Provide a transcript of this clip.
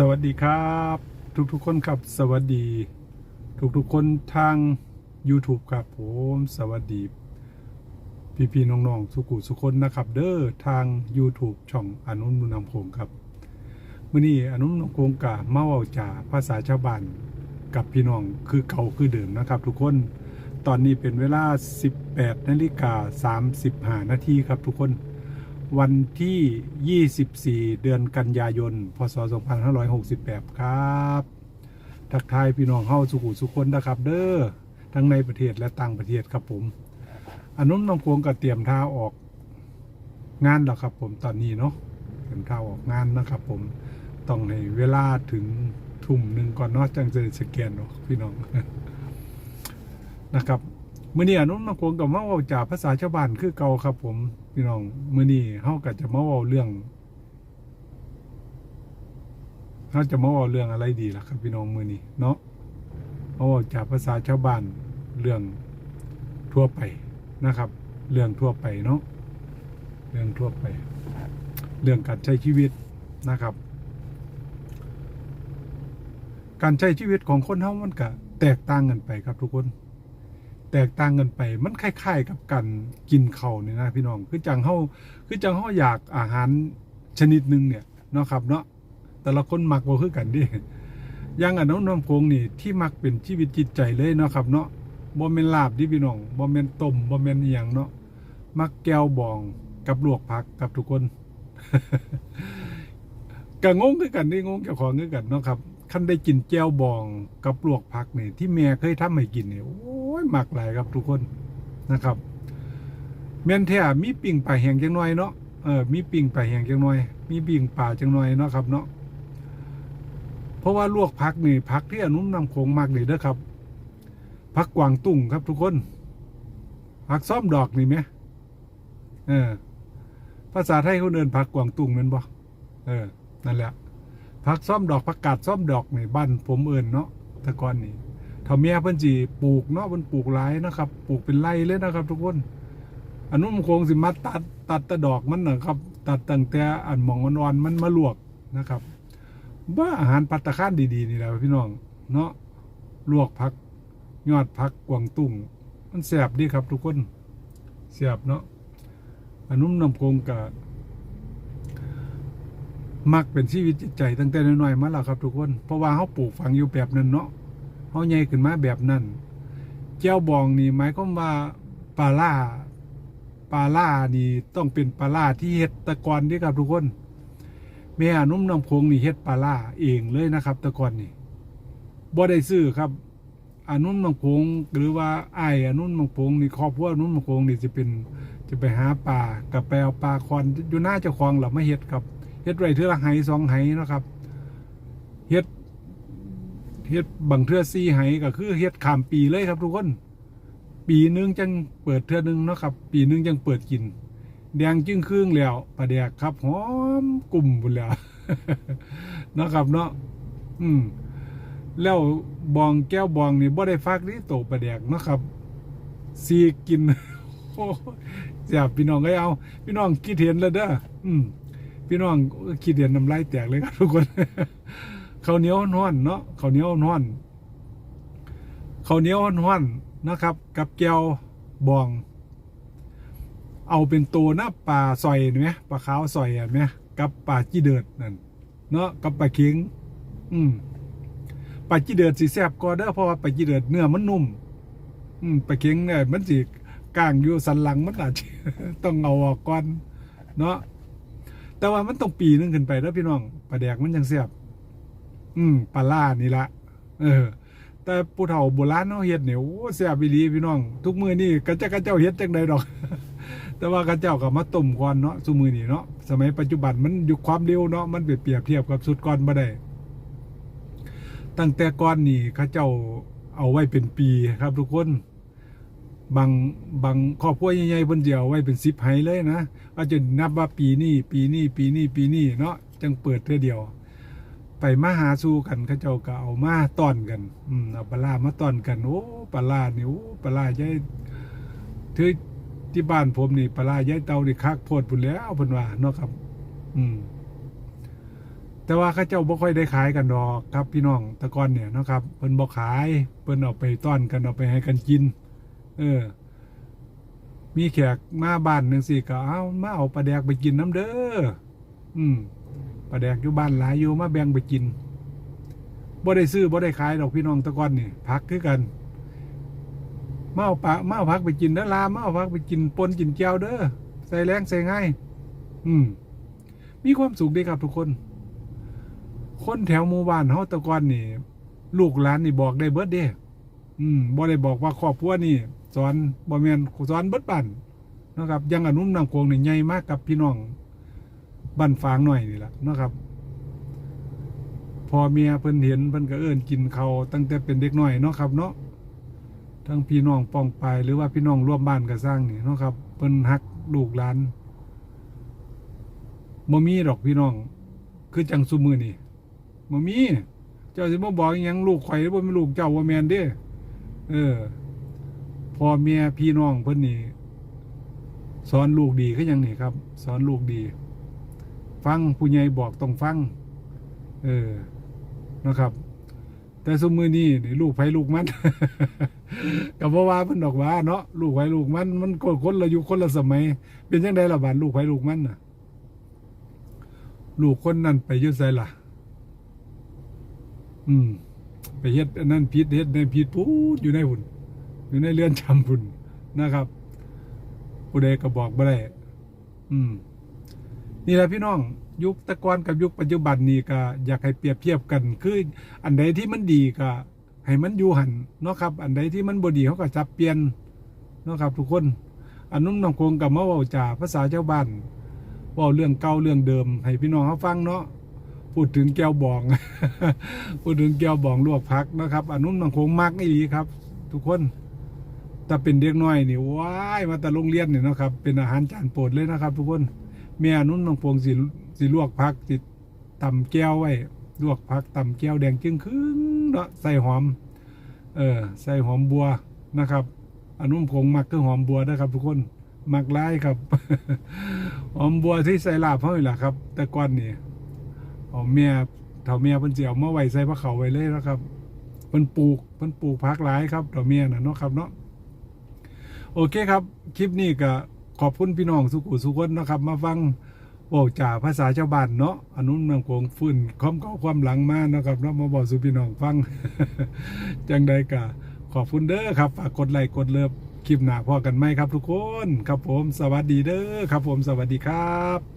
สวัสดีครับ ทุกๆคนครับ สวัสดี ทุกๆคนทาง YouTube ครับ ผมสวัสดี พี่ๆน้องๆสุกุสุคนนะครับ เด้อทาง YouTube ช่องอนุนุนำโคงครับมื่อนี้อนุนุนำโคงกะมาเว้าจาภาษาชาวบ้านกับพี่น้องคือเก่าคือเดิมนะครับ ทุกคนตอนนี้เป็นเวลา 18นาฬิกา35นาทีครับทุกคน วันที่ 24 เดือนกันยายน พศ 2568 ครับ ทักทายพี่น้องเฮาสุขุสุคนนะครับ เด้อ ทั้งในประเทศและต่างประเทศครับผมอันนุนน้องพวงก็เตรียมท่าออกงานแล้วครับผมตอนนี้เนาะ เตรียมท่าออกงานนะครับผม ต้องให้เวลาถึงทุ่มหนึ่งก่อนเนาะจังจะสแกนเนาะพี่น้อง นะครับเมื่อนี้อนุมาคงกับมาเว้าจากภาษาชาวบ้านคือเก่าครับผม พี่น้องมื่อนี้เฮาก็จะมาเว้าเรื่องเฮาจะมาเว้าเรื่องอะไรดีล่ะครับพี่น้องมื่อนี้เนาะมาเว้าจากภาษาชาวบ้านเรื่องทั่วไปนะครับ เรื่องทั่วไปเนาะเรื่องทั่วไป เรื่องการใช้ชีวิตนะครับ การใช้ชีวิตของคนเฮามันก็แตกต่างกันไปครับทุกคน ตกต่างกันไป มันคล้ายๆกับการกินเขาเนี่ยนะพี่น้อง คือจังเฮาคือจังเฮาอยากอาหารชนิดหนึ่งเนี่ยเนาะครับเนาะแต่ละคนมักบ่คือกันดิอย่างอันน้องน้ำโพงนี่ที่มักเป็นชีวิตจิตใจเลยเนาะครับเนาะบ่แม่นลาบดิพี่น้องบ่แม่นต้มบ่แม่นอีหยังเนาะมักแก้วบองกับลวกผักกับทุกคนก็งงคือกันนี่งงเจ้าของคือกันเนาะครับ คันได้กินแก้วบองกับปลวกผักนี่ที่แม่เคยทำให้กินนี่โอ้ยมักหลายครับทุกคนนะครับแม่นแท้มีปิ่งปลาแห้งจังหน่อยเนาะเออมีปิ่งปลาแห้งจังหน่อย มีปิ่งปลาจังหน่อยเนาะครับเนาะเพราะว่าลวกผักนี่ผักที่อนุนำโขงมากเลยเด้อครับผักกวางตุ้งครับทุกคนผักซ้อมดอกนี่ไหมเออภาษาไทยเขาเดินผักกวางตุ้งแมันบ่เออนั่นแหละ ผักซ้อมดอกผักกาดซ้อมดอกนี่บ้านผมเอินเนาะแต่ก่อนนี่ถ้าเมียเพิ่นจีปลูกเนาะเพิ่นปลูกหลายนะครับ ปลูกเป็นไร่เลยนะครับ ทุกคนอันนู้นมันคงสิมาตัดตัดตะดอกมันนะครับ ตัดตั้งแต่อันหมองอ่อนๆมันมาลวกนะครับว่าอาหารปัตตาคานดีๆนี่แหละพี่น้องเนาะลวกผักยอดผักกวางตุ้งมันแสบดีครับทุกคนแสบเนาะอันนุ่มนำโกงกับ มักเป็นชีวิตจิตใจตั้งแต่น้อยๆมาแล้วครับทุกคน เพราะว่าเขาปลูกฝังอยู่แบบนั้นเนาะเขาใหญ่ขึ้นมาแบบนั้นแก้วบองนี่หมายความว่าปลาล่าปลาล่านี่ต้องเป็นปลาล่าที่เฮ็ดตะกอนนี่ครับทุกคนแม่นุ่มนำโคงนี่เฮ็ดปลาล่าเองเลยนะครับ ตะกอนนี่บ่ได้ซื้อครับอานุ่มนำโคงหรือว่าไอ้อานุ่มนำโคงนี่ครอบครัวอานุ่มนำโคงนี่จะเป็นจะไปหาปลากับไปเอาปลาคอนอยู่หน้าเจ้าของเราไม่เฮ็ดครับ เฮ็ดไรเทือละไหสองไหนะครับเฮ็ดเฮ็ดบางเทือสี่ไหก็คือเฮ็ดขามปีเลยครับทุกคน ปีหนึงจังเปิดเทือหนึงนะครับ ปีหนึงจังเปิดกิน แดงจึงครึ่งแล้วปลาแดกครับหอมกลุ่มบุญแล้วนะครับเนาะอืมแล้วบองแก้วบองนี่บ่ได้ฟักนี่โตปลาแดกนะครับซีกินโอ้เสียบพี่น้องก็เอา พี่น้องคิดเห็นแล้วเด้ออืม พี่น้องคิดเห็นน้ำลายแตกเลยครับทุกคนข้าวเหนียวห้อนเนาะข้าวเหนียวห้อนข้าวเหนียวห้อนนะครับ กับแก้วบอง เอาเป็นตัวนะปลาซอยเห็นไหมปลาขาวซอยเห็นไหมกับปลาจี้เดือดนั่นเนาะกับปลาเค็งอืมปลาจี้เดือดสีแซบก็เด้อเพราะว่าปลาจี้เดือดเนื้อมันนุ่ม อืมปลาเค็งเนี่ยมันสิกลางอยู่สันหลังมันอาจจะต้องเอาออกก่อนเนาะ แต่ว่ามันต้องปีนึงขึ้นไปแล้วพี่น้องปลาแดกมันยังเสียบ อืมปลาล่านี่ละเออ แต่ผู้เฒ่าโบราณเนาะเฮ็ดเนี่ยโอ้เสียบอีหลีพี่น้อง ทุกมือนี่กระเจ้ากระเจ้าเฮ็ดจังใดดอก แต่ว่ากระเจ้าก็มาต้มก่อนเนาะซุมือนี้เนาะสมัยปัจจุบันมันอยู่ความเร็วเนาะมันเปรียบเทียบกับสุดก่อนบ่ได้ตั้งแต่ก่อนนี่เข้าเจ้าเอาไว้เป็นปีครับทุกคน บางบางครอบครัวใหญ่ๆเพิ่นสิเอาไว้เป็น10ไหเลยนะอาจจะนับว่าปีนี้ปีนี้ปีนี้ปีนี้เนาะจังเปิดเทื่อเดียว ไปมาหาสู่กันเขาเจ้าก็เอามาต้อนกันอืมเอาปลาร้ามาต้อนกันโอ้ปลาร้านี่ยโอ้ปลาร้าใหญ่ถือที่บ้านผมนี่ปลาร้าใหญ่เตานี่คักโพดพุ่นแล้วเพิ่นว่าเนาะครับ อืมแต่ว่าข้าเจ้าบ่ค่อยได้ขายกันดอกครับพี่น้องตะกอนเนี่ยเนาะครับเพิ่นบ่ขายเพิ่นเอาไปต้อนกันเอาไปให้กันกิน เออ มีแขกมาบ้านจังซี่ก็เอามาเอาปลาแดกไปกินน้ำเด้ออืมปลาแดกอยู่บ้านหลายอยู่มาแบ่งไปกินบ่ได้ซื้อบ่ได้ขายดอกพี่น้องตะกอนนี่พักคือกันมาเอาปลามาเอาพักไปกินเด้อลามาเอาพักไปกินปนกินแก้วเด้อใส่แรงใส่ง่ายอืม มีความสุขดีครับทุกคน คนแถวหมู่บ้านเฮาตะกอนนี่ ลูกหลานนี่บอกได้เบิดเด้อืมบ่ได้บอกว่าครอบครัวนี่ สอนบ่แม่นสอนเบิดบ้านนะครับยังอนุ่มนำโขงนี่ใหญ่มากกับพี่น้องบ้านฝางหน่อยนี่แหละนะครับ พอเมียเพิ่นเห็นเพิ่นก็เอิ้นกินเขาตั้งแต่เป็นเด็กน้อยเนาะครับ เนาะทั้งพี่น้องปองปายหรือว่าพี่น้องร่วมบ้านก็สร้างนี่เนาะครับเพิ่นฮักลูกหลานบ่มีดอกพี่น้อง คือจังซุมือนี่บ่มี เจ้าสิบ่บอกอยังลูกข่อยบ่ม่นลูกเจ้าว่าแม่นเด้เออ พ่อเมียพี่น้องเพิ่อนนี่สอนลูกดีคือหยังนี่ครับ สอนลูกดี ฟังผู้ใหญ่บอกต้องฟัง เออนะครับ แต่สมมือนี่ลูกไผลูกมันก็บ่ว่าเพิ่นดอกว่าเนาะลูกไผลูกมัน มันคนคนละยุคคนละสมัย เป็นจังไดล่ะบาดลูกไผลูกมันน่ะ ลูกคนนั้นไปยึดไสล่ะ อืม ไปเฮ็ดนนั้นผิดเฮ็ดในผิดพูดอยู่ในหุ่น อยู่ในเรือนจำหุ่นนะครับผู้ใดก็บอกบ่ได้อืม นี่แหละพี่น้องยุคตะกอนกับยุคปัจจุบันนี่ก็อยากให้เปรียบเทียบกัน คืออันใดที่มันดีก็ให้มันอยู่หันเนาะครับ อันใดที่มันบ่ดีเขาก็จับเปลี่ยนเนาะครับ ทุกคนอันนุ่มน้องคงกับมาว้าจ่าภาษาชาบ้านว้าเรื่องเก่าเรื่องเดิม ให้พี่น้องเขาฟังเนาะพูดถึงแก้วบอง พูดถึงแก้วบองลวกพักนะครับ อันนุ่มน้องคงมักอีหลีครับ ทุกคน ถ้าเป็นเด็กน้อยนี่ว้ายมาแต่โรงเรียนนี่เนะครับ เป็นอาหารจานโปรดเลยนะครับ ทุกคนแม่นุ่นน้องพวงสิสิลวกพักสิตำแก้วไว้ลวกพักตำแก้วแดงจึงครึ่งเนาะใส่หอม เออใส่หอมบัวนะครับอันนุ่มผงมักคือหอมบัวนะครับ ทุกคนมักไล่ครับ หอมบัวที่ใส่ลาบเขาอยู่แหละครับ แต่ก่อนนี่เอาเมียเถาเมียเพิ่นสิเอามาไหวใส่พระเขาไว้เลยนะครับเพิ่นปลูกเพิ่นปลูกพักหลายครับเถาเมียน่ะเนาะครับเนาะ โอเคครับ คลิปนี้ก็ขอบคุณพี่น้องสุขุสุขนนะครับ มาฟังบอกจ่าภาษาชาวบ้านเนาะอนุนนำโขงฟื้นความเก่าความหลังมากนะครับเนาะมาบอกสุพี่น้องฟัง จังใดก็ขอบคุณเด้อครับฝากกดไลค์กดเลิฟคลิปหน้าพอกันไหมครับทุกคน ครับผมสวัสดีเด้อครับผมสวัสดีครับ